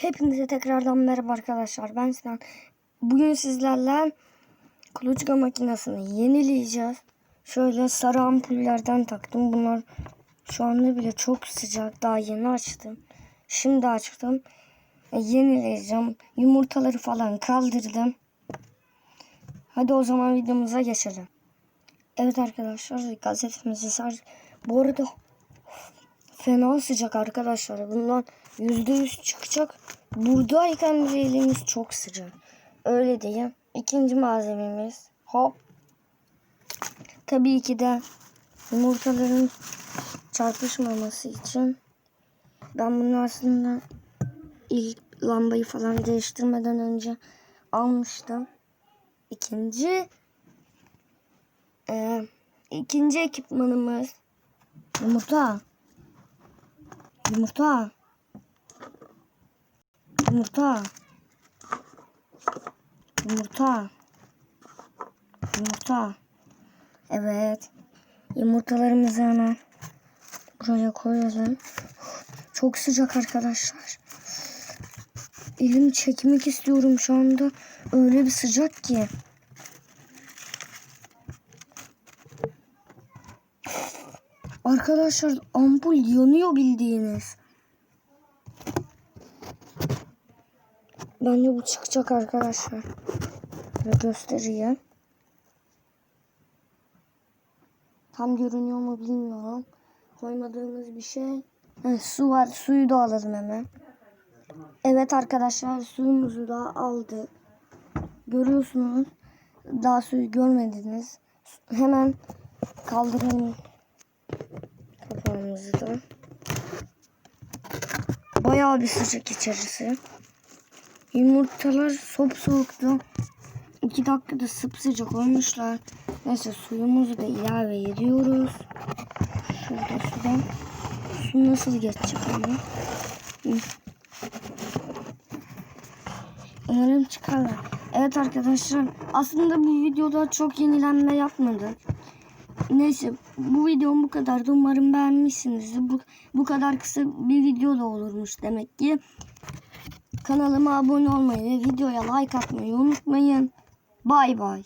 Hepinize tekrardan merhaba arkadaşlar. Ben Sinan. Bugün sizlerle kuluçka makinesini yenileyeceğiz. Şöyle sarı ampullerden taktım. Bunlar şu anda bile çok sıcak. Daha yeni açtım. Şimdi açtım. E, yenileyeceğim. Yumurtaları falan kaldırdım. Hadi o zaman videomuza geçelim. Evet arkadaşlar gazetemizi sar. Bu arada fena sıcak arkadaşlar. Bundan yüzde yüz çıkacak. Buradayken elimiz çok sıcak. Öyle diyeyim. İkinci malzememiz. Hop. Tabii ki de yumurtaların çarpışmaması için ben bunu aslında ilk lambayı falan değiştirmeden önce almıştım. İkinci e, ikinci ekipmanımız yumurta. Yumurta. Yumurta. Yumurta. Yumurta. Evet. Yumurtalarımızı hemen buraya koyalım. Çok sıcak arkadaşlar. Elimi çekmek istiyorum şu anda. Öyle bir sıcak ki. Arkadaşlar ampul yanıyor bildiğiniz. Bence bu çıkacak arkadaşlar. Böyle göstereyim. Tam görünüyor mu bilmiyorum. Koymadığımız bir şey. Evet, su var. Suyu da alalım hemen. Evet arkadaşlar suyumuzu da aldık. Görüyorsunuz. Daha suyu görmediniz. Hemen kaldıralım kapağımızı da. Bayağı bir sıcak içerisi. Yumurtalar sop soğuktu. 2 dakikada sıcak olmuşlar. Neyse suyumuzu da ilave ediyoruz. Şurada sudan. Su nasıl geçecek ama? Umarım çıkarlar. Evet arkadaşlar aslında bu videoda çok yenilenme yapmadık. Neyse bu videom bu kadardı. Umarım beğenmişsinizdir. Bu, bu kadar kısa bir video da olurmuş demek ki. Kanalıma abone olmayı ve videoya like atmayı unutmayın. Bay bay.